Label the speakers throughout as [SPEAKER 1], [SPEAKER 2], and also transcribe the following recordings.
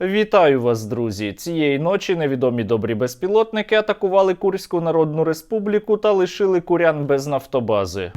[SPEAKER 1] Вітаю вас, друзі! Цієї ночі невідомі добрі безпілотники атакували Курську Народну Республіку та лишили курян без нафтобази.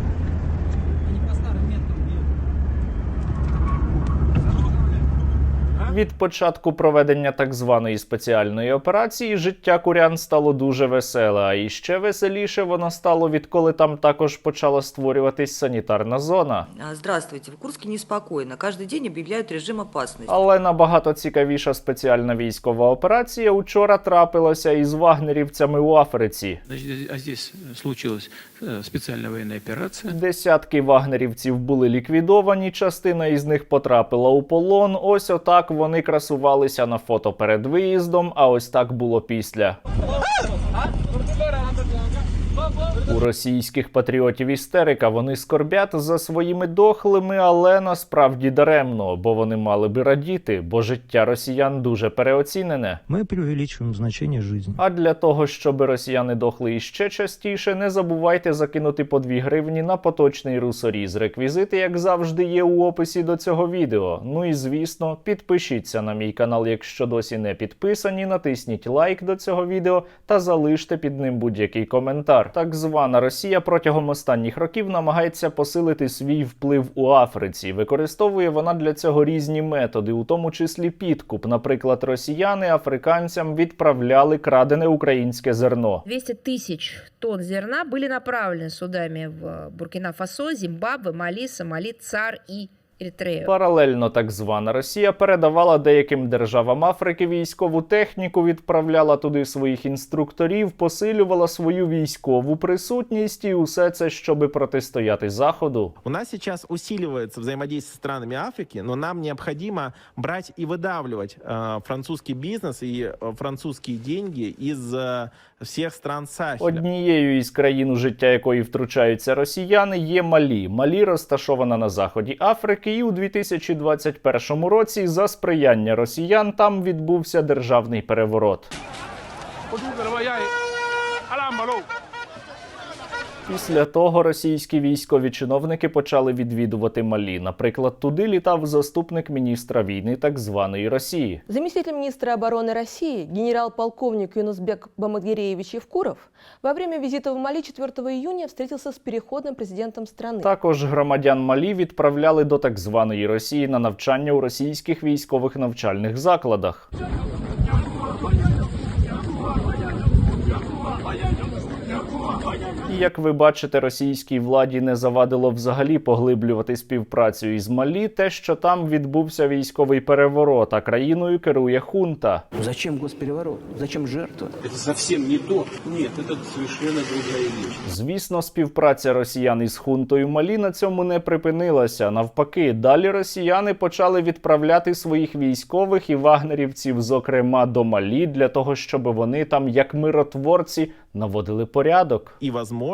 [SPEAKER 1] Від початку проведення так званої спеціальної операції життя курян стало дуже веселе, а іще веселіше воно стало, відколи там також почала створюватись санітарна зона.
[SPEAKER 2] А, Здравствуйте. В Курске неспокойно. Каждый день объявляют режим опасности.
[SPEAKER 1] Але набагато цікавіша спеціальна військова операція учора трапилася із вагнерівцями у Африці.
[SPEAKER 3] Значит, а здесь случилась э, специальная военная операция.
[SPEAKER 1] Десятки вагнерівців були ліквідовані, частина із них потрапила у полон. Ось отак вони красувалися на фото перед виїздом, а ось так було після. У російських патріотів істерика вони скорбять за своїми дохлими, але насправді даремно, бо вони мали би радіти, бо життя росіян дуже переоцінене.
[SPEAKER 4] Мы преувеличиваем значение жизни.
[SPEAKER 1] А для того, щоб росіяни дохли іще частіше, не забувайте закинути по 2 гривні на поточний русоріз. Реквізити, як завжди, є у описі до цього відео. Ну і звісно, підпишіться на мій канал, якщо досі не підписані. Натисніть лайк до цього відео та залиште під ним будь-який коментар. Так звана Росія протягом останніх років намагається посилити свій вплив у Африці. Використовує вона для цього різні методи, у тому числі підкуп. Наприклад, росіяни африканцям відправляли крадене українське зерно.
[SPEAKER 5] 200 тысяч тонн зерна были направлены судами в Буркина-Фасо, Зимбабве, Мали, Сомали, ЦАР и Эритрею.
[SPEAKER 1] Паралельно так звана Росія передавала деяким державам Африки військову техніку, відправляла туди своїх інструкторів, посилювала свою військову присутність і усе це, щоби протистояти заходу.
[SPEAKER 6] У нас сейчас усиливается взаимодействие с странами Африки, но нам необходимо брать и выдавливать э, французский бизнес и э, французские деньги из э, всех стран Сахеля.
[SPEAKER 1] Однією із країн, у життя якої втручаються росіяни, є Малі. Малі розташована на заході Африки, і у 2021 році за сприяння росіян там відбувся державний переворот. Після того російські військові чиновники почали відвідувати Малі. Наприклад, туди літав заступник міністра війни так званої Росії.
[SPEAKER 7] Заместитель министра обороны России генерал-полковник Юнусбек Бамадгиреевич Евкуров во время визита в Мали 4 июня встретился с переходным президентом страны.
[SPEAKER 1] Також громадян Малі відправляли до так званої Росії на навчання у російських військових навчальних закладах. Як ви бачите, російській владі не завадило взагалі поглиблювати співпрацю із Малі, те, що там відбувся військовий переворот, а країною керує хунта.
[SPEAKER 8] Зачем госпереворот? Зачем жертва?
[SPEAKER 9] Это совсем не то. Нет, это совершенно другая вещь.
[SPEAKER 1] Звісно, співпраця росіян із хунтою Малі на цьому не припинилася. Навпаки, далі росіяни почали відправляти своїх військових і вагнерівців, зокрема до Малі, для того, щоб вони там, як миротворці, наводили порядок.
[SPEAKER 6] И, возможно,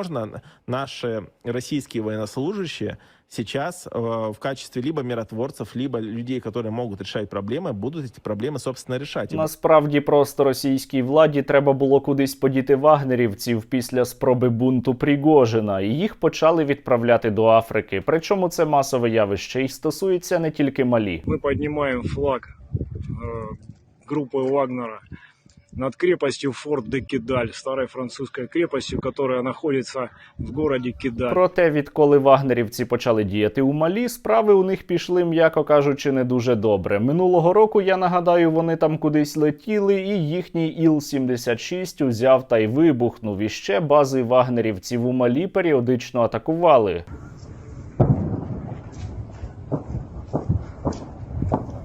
[SPEAKER 6] наши российские военнослужащие сейчас э, в качестве либо миротворцев, либо людей, которые могут решать проблемы, будут эти проблемы, собственно, решать. И
[SPEAKER 1] Насправді просто російській владі треба було кудись подіти вагнерівців після спроби бунту Пригожина, і їх почали відправляти до Африки. Причому це масове явище і стосується не тільки Малі.
[SPEAKER 10] мы поднимаем флаг э, группы Вагнера над крепостью Форт де Кидаль, старой французской крепостью, которая находится в городе Кидаль.
[SPEAKER 1] Проте, відколи вагнерівці почали діяти у Малі, справи у них пішли, м'яко кажучи, не дуже добре. Минулого року, я нагадаю, вони там кудись летіли, і їхній Іл-76 узяв та й вибухнув. І ще бази вагнерівців у Малі періодично атакували.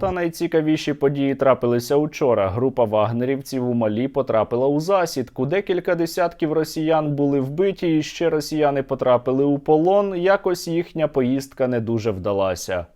[SPEAKER 1] Та найцікавіші події трапилися учора. Група вагнерівців у Малі потрапила у засідку. Декілька десятків росіян були вбиті, і ще росіяни потрапили у полон. Якось їхня поїздка не дуже вдалася.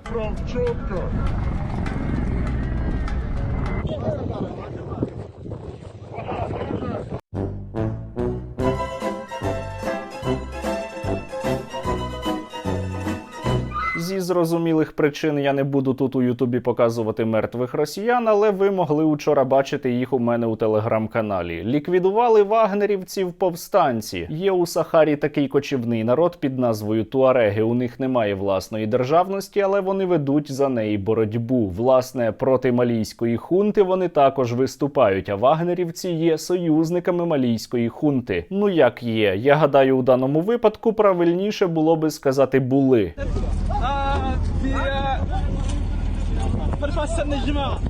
[SPEAKER 1] Зрозумілих причин я не буду тут у Ютубі показувати мертвих росіян, але ви могли учора бачити їх у мене у телеграм-каналі. Ліквідували вагнерівців повстанці. Є у Сахарі такий кочівний народ під назвою Туареги. У них немає власної державності, але вони ведуть за неї боротьбу. Власне, проти малійської хунти вони також виступають. А вагнерівці є союзниками малійської хунти. Ну як є? Я гадаю, у даному випадку правильніше було би сказати були. الفاسة من الجماعة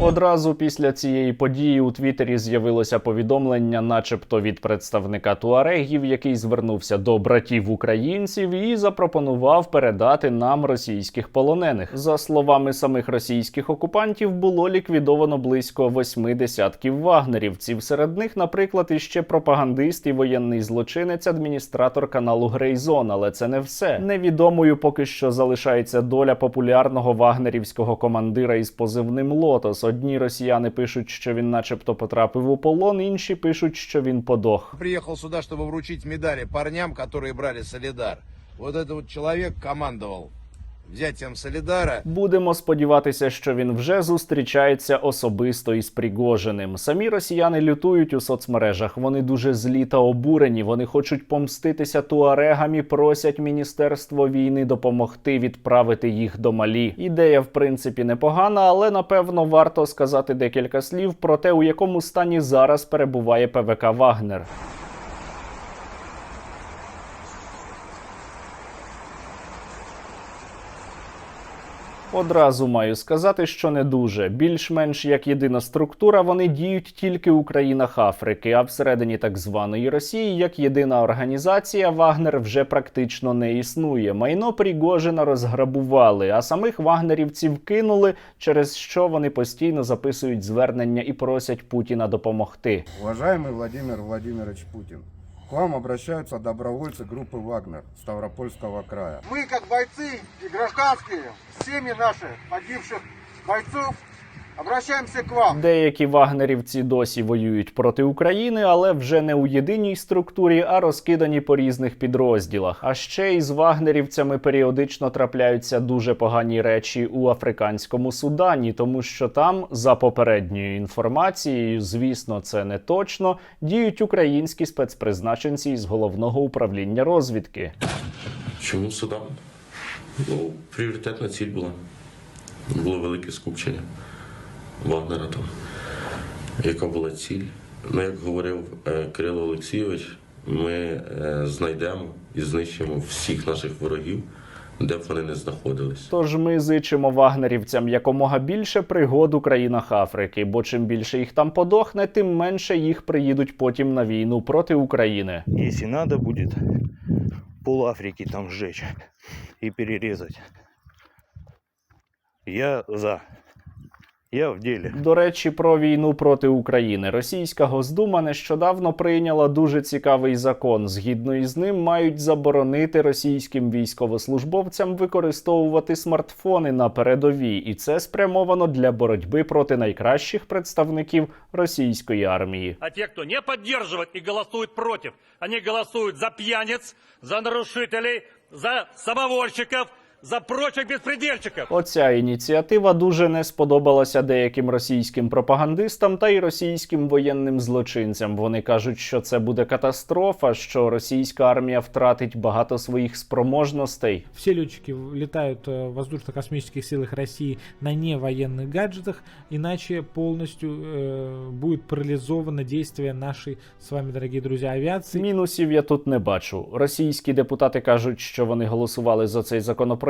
[SPEAKER 1] Одразу після цієї події у Твіттері з'явилося повідомлення, начебто від представника туарегів, який звернувся до братів українців і запропонував передати нам російських полонених. За словами самих російських окупантів, було ліквідовано близько восьми десятків вагнерівців. Серед них, наприклад, іще пропагандист і воєнний злочинець, адміністратор каналу Грейзон. Але це не все. Невідомою поки що залишається доля популярного вагнерівського командира із позивним Лотос. Одні росіяни пишуть, що він, начебто, потрапив у полон, інші пишуть, що він подох.
[SPEAKER 11] Приехал сюда, чтобы вручить медали парням, которые брали Солидар. Вот этот вот человек командовал взятием Солидара.
[SPEAKER 1] Будемо сподіватися, що він вже зустрічається особисто із Пригожиним. Самі росіяни лютують у соцмережах. Вони дуже злі та обурені. Вони хочуть помститися туарегам і просять міністерство війни допомогти відправити їх до Малі. Ідея, в принципі, непогана, але напевно варто сказати декілька слів про те, у якому стані зараз перебуває ПВК Вагнер. Одразу маю сказати, що не дуже. Більш-менш як єдина структура, вони діють тільки у країнах Африки, а всередині так званої Росії, як єдина організація, Вагнер вже практично не існує. Майно Пригожина розграбували, а самих вагнерівців кинули, через що вони постійно записують звернення і просять Путіна допомогти.
[SPEAKER 12] Уважаемый Владимир Владимирович Путин, к вам обращаются добровольцы группы «Вагнер» Ставропольского края.
[SPEAKER 11] Мы, как бойцы и гражданские, семьи наши погибших бойцов, обращаемся к вам.
[SPEAKER 1] Деякі вагнерівці досі воюють проти України, але вже не у єдиній структурі, а розкидані по різних підрозділах. А ще із вагнерівцями періодично трапляються дуже погані речі у африканському Судані, тому що там, за попередньою інформацією, звісно, це не точно, діють українські спецпризначенці із головного управління розвідки.
[SPEAKER 13] Чому Судан? Ну, пріоритетна ціль була. Було велике скупчення Вагнера там. Яка була ціль? Ну, як говорив е, Кирило Олексійович, ми е, знайдемо і знищимо всіх наших ворогів, де б вони не знаходились.
[SPEAKER 1] Тож ми зичимо вагнерівцям якомога більше пригод у країнах Африки, бо чим більше їх там подохне, тим менше їх приїдуть потім на війну проти України.
[SPEAKER 4] Если надо будет, пол Африки там сжечь и перерезать. Я за. Я в деле.
[SPEAKER 1] До речі, про війну проти України. Російська Госдума нещодавно прийняла дуже цікавий закон. Згідно із ним мають заборонити російським військовослужбовцям використовувати смартфони на передовій, і це спрямовано для боротьби проти найкращих представників російської армії.
[SPEAKER 10] А те, кто не поддерживает и голосует против, они голосуют за пьяниц, за нарушителей, за самовольщиков, за прочих беспредельщиков.
[SPEAKER 1] Оця ініціатива дуже не сподобалася деяким російським пропагандистам та й російським воєнним злочинцям. Вони кажуть, що це буде катастрофа, що російська армія втратить багато своїх спроможностей.
[SPEAKER 14] Все летчики летают э, в воздушно-космических силах России на невоенных гаджетах, иначе полностью э, будет парализовано действие нашей с вами, дорогие друзья, авиации.
[SPEAKER 1] Мінусів я тут не бачу. Російські депутати кажуть, що вони голосували за цей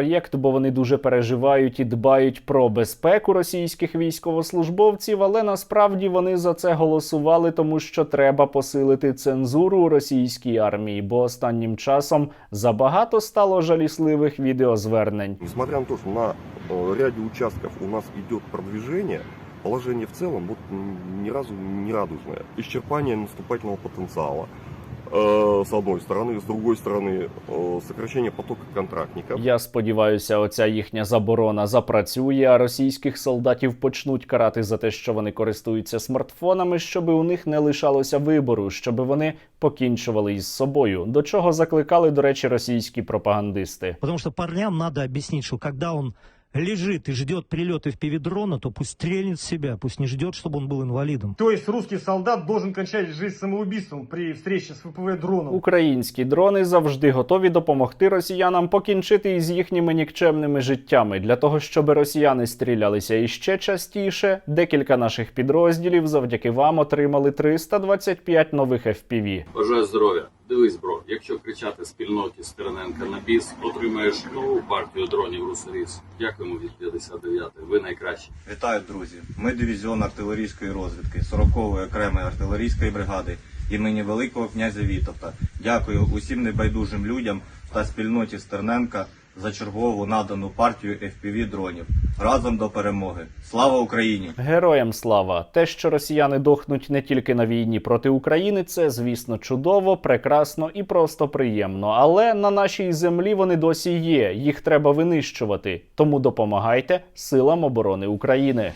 [SPEAKER 1] законопроєкт, бо вони дуже переживають і дбають про безпеку російських військовослужбовців, але насправді вони за це голосували, тому що треба посилити цензуру у російській армії, бо останнім часом забагато стало жалісливих відеозвернень.
[SPEAKER 12] Несмотря на то, что на э, ряде у нас идет продвижение, положение в целом вот ни разу не радужное. Исчерпание наступательного потенциала.
[SPEAKER 15] э, с одной стороны, с другой стороны, э, сокращение потока контрактников.
[SPEAKER 1] Я сподіваюся, оця їхня заборона запрацює, а російських солдатів почнуть карати за те, що вони користуються смартфонами, щоб у них не лишалося вибору, щоб вони покінчували із собою. До чого закликали, до речі, російські пропагандисти.
[SPEAKER 16] Потому что парням надо объяснить, что когда он лежит и ждет прилеты в пивидрона, то пусть стрельнет в себя, пусть не ждет, чтобы он был инвалидом.
[SPEAKER 17] То есть русский солдат должен кончать жизнь самоубийством при встрече с ВПВ дроном.
[SPEAKER 1] Українські дрони завжди готові допомогти росіянам покінчити із їхніми нікчемними життями. Для того, щоб росіяни стрілялися іще частіше, декілька наших підрозділів завдяки вам отримали 325 нових FPV.
[SPEAKER 9] Бажаю здоров'я. Дивись, бро, якщо кричати спільноті Стерненка на біс, отримаєш нову партію дронів Русаріс. Дякуємо від 59-ї. Ви найкращі.
[SPEAKER 18] Вітаю, друзі! Ми дивізіон артилерійської розвідки 40-ї окремої артилерійської бригади імені Великого князя Вітовта. Дякую усім небайдужим людям та спільноті Стерненка за чергову надану партію FPV дронів. Разом до перемоги! Слава Україні!
[SPEAKER 1] Героям слава! Те, що росіяни дохнуть не тільки на війні проти України, це звісно чудово, прекрасно і просто приємно. Але на нашій землі вони досі є. Їх треба винищувати. Тому допомагайте силам оборони України.